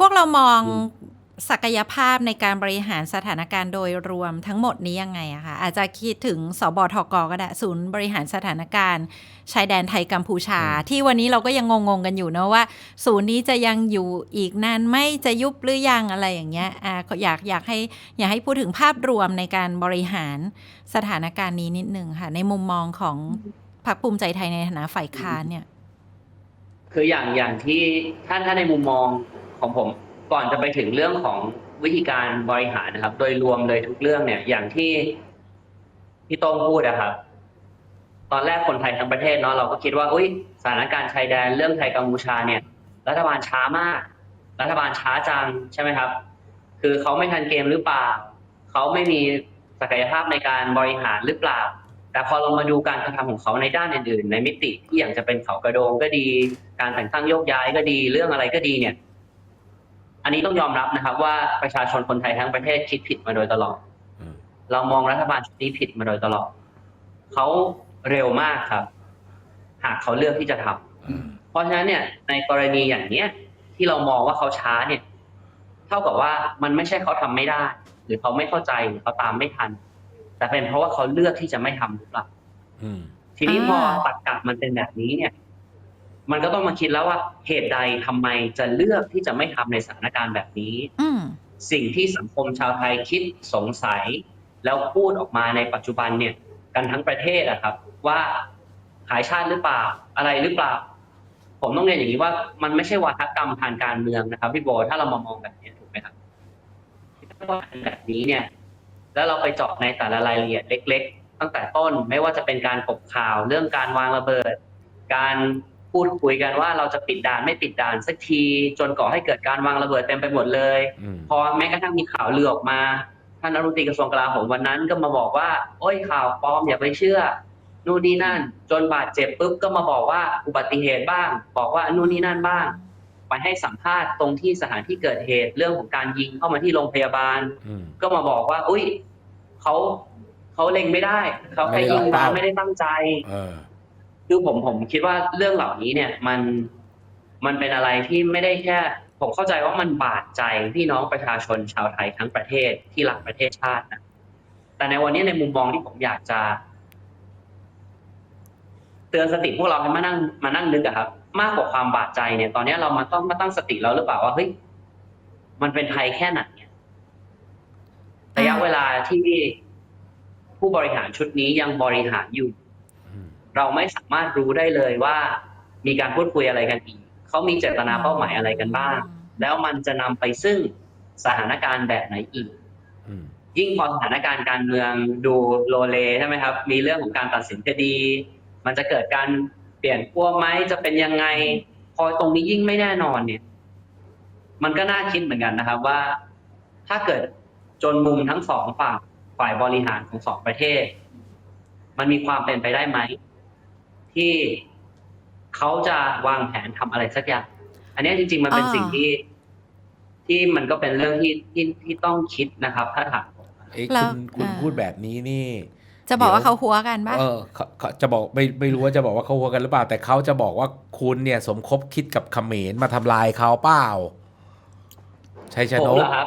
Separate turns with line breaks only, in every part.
พวกเรามอง
อืม
ศักยภาพในการบริหารสถานการณ์โดยรวมทั้งหมดนี้ยังไงอะคะอาจจะคิดถึงสบทกก็ได้ศูนย์บริหารสถานการณ์ชายแดนไทยกัมพูชา ที่วันนี้เราก็ยังงงๆกันอยู่เนอะว่า ศูนย์นี้จะยังอยู่อีกนานไหม่จะยุบหรือยังอะไรอย่างเงี้ยอ่าก็อยากอยากให้อยากให้พูดถึงภาพรวมในการบริหารสถานการณ์นี้นิดนึงค่ะ ในมุมมองของพรรคภูมิใจไทยในฐานะฝ่ายค้านเนี่ย
คืออย่างอย่างที่ถ้าถ้าในมุมมอง ของผมก่อนจะไปถึงเรื่องของวิธีการบริหารนะครับ โดยรวมเลยทุกเรื่องเนี่ยอย่างที่พี่โต้งพูดนะครับ ตอนแรกคนไทยทั้งประเทศเนาะเราก็คิดว่าอุ้ยสถานการณ์ชายแดนเรื่องไทยกัมพูชาเนี่ย รัฐบาลช้ามาก รัฐบาลช้าจังใช่ไหมครับ คือเขาไม่ทันเกมหรือเปล่าเขาไม่มีศักยภาพในการบริหารหรือเปล่า แต่พอเรามาดูการกระทำของเขาในด้านอื่นๆ ในมิติที่อย่างจะเป็นเขากระโดงก็ดี การแต่งตั้งโยกย้ายก็ดี เรื่องอะไรก็ดีเนี่ย อันนี้ต้องยอมรับนะครับ ว่าประชาชนคนไทยทั้งประเทศคิดผิดมาโดยตลอด
อืม
เรามองรัฐบาลชุดนี้ผิดมาโดยตลอดเขาเร็วมากครับ หากเขาเลือกที่จะทำ
อืม
เพราะฉะนั้นเนี่ย ในกรณีอย่างเนี้ย ที่เรามองว่าเขาช้าเนี่ย เท่ากับว่ามันไม่ใช่เขาทำไม่ได้ หรือเขาไม่เข้าใจหรือเขาตามไม่ทัน แต่เป็นเพราะว่าเขาเลือกที่จะไม่ทำหรือเปล่า
อืม
ทีนี้พอ
อ่า
ตัดกลับมันเป็นแบบนี้เนี่ย มันก็ต้องมาคิดแล้วว่าเหตุใดทำไมจะเลือกที่จะไม่ทำในสถานการณ์แบบนี้
อืม
สิ่งที่สังคมชาวไทยคิดสงสัย แล้วพูดออกมาในปัจจุบันเนี่ย กันทั้งประเทศอะครับ ว่าขายชาติหรือเปล่าอะไรหรือเปล่า ผมต้องเรียนอย่างนี้ว่ามันไม่ใช่วาทกรรมทางการเมืองนะครับพี่โบถ้าเรามามองแบบนี้ถูกไหมครับถ้าว่าแบบนี้เนี่ย แล้วเราไปเจาะในแต่ละรายละเอียดเล็ก ๆ ตั้งแต่ต้นไม่ว่าจะเป็นการกบข่าวเรื่องการวางระเบิด การ พูดคุยกันว่าเราจะปิดด่านไม่ปิดด่านสักที จนก่อให้เกิดการวางระเบิดเต็มไปหมดเลย
อืม
พอแม้กระทั่งมีข่าวลือออกมาท่านรัฐมนตรีกระทรวงกลาโหมวันนั้นก็มาบอกว่า โอ้ยข่าวปลอมอย่าไปเชื่อ นู่นนี่นั่น จนบาดเจ็บปุ๊บก็มาบอกว่าอุบัติเหตุบ้าง บอกว่านู่นนี่นั่นบ้าง ไปให้สัมภาษณ์ตรงที่สถานที่เกิดเหตุเรื่องของการยิงเข้ามาที่โรงพยาบาล
อืม
ก็มาบอกว่า อุ้ยเขาเขาเล็งไม่ได้เขาแค่ยิงมาไม่ได้ตั้งใจ
เออ
คือผมผมคิดว่าเรื่องเหล่านี้เนี่ยมันมันเป็นอะไรที่ไม่ได้แค่ ผมเข้าใจว่ามันบาดใจพี่น้องประชาชนชาวไทยทั้งประเทศที่รักประเทศชาตินะแต่ในวันนี้ในมุมมองที่ผมอยากจะ เตือนสติพวกเราให้มานั่งมานั่งนึกอะครับ มากกว่าความบาดใจเนี่ย ตอนนี้เรามาต้องมาตั้งสติแล้วหรือเปล่าว่าเฮ้ยมันเป็นไทยแค่ไหนเนี่ยระยะเวลาที่ผู้บริหารชุดนี้ยังบริหารอยู่ เราไม่สามารถรู้ได้เลยว่า มีการพูดคุยอะไรกันอีกเขามีเจตนาเป้าหมายอะไรกันบ้าง แล้วมันจะนำไปซึ่งสถานการณ์แบบไหนอีกยิ่งพอสถานการณ์การเมืองดูโลเลใช่ไหมครับ มีเรื่องของการตัดสินคดี มันจะเกิดการเปลี่ยนขั้วไหมจะเป็นยังไง พอตรงนี้ยิ่งไม่แน่นอนเนี่ย มันก็น่าคิดเหมือนกันนะครับว่า ถ้าเกิดจนมุมทั้งสองฝั่งฝ่ายบริหารของสองประเทศ มันมีความเป็นไปได้ไหม ที่เขาจะวางแผนทำอะไรสักอย่าง อันนี้จริง ๆ มันเป็น
อ่า
สิ่งที่ ที่มันก็เป็นเรื่องที่ที่ที่ต้องคิดนะครับ ถ้าถามผม
เอ้ย
แล้ว
คุณคุณ
อ่า
พูดแบบนี้นี่
จะบอกว่า
เดี๋ยว
เขาหัวกันปะ
เออเขาเขาจะบอกไม่ไม่รู้ว่าจะบอกว่าเขาหัวกันหรือเปล่า แต่เขาจะบอกว่าคุณเนี่ย สมคบคิดกับเขมรมาทำลายเขาเปล่าชัยช
ผม
นก
เหรอครับ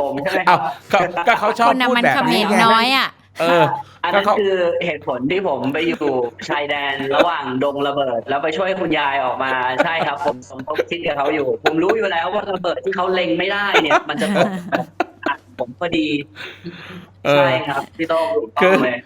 ผมใช่ไหมค
เอ้า
รับ
ก็ก็เขาชอบ
คนน่ะ
พูด
มัน
แบบ
เขม
นี้
ร
ไง
น้อยอะ
เออ
อั น
ก็
นั้น
เขา
คือเหตุผลที่ผมไปอยู่ชายแดนระหว่างดงระเบิด แล้วไปช่วยคุณยายออกมาใช่ครับ ผมสมทบคิดกับเขาอยู่ ผมรู้อยู่แล้วว่าระเบิดที่เขาเล็งไม่ได้เนี่ย มันจะตกอัดผมพอดี
เออ
ใช่ครับพี่โต้งถูกต้
คืออง
เลย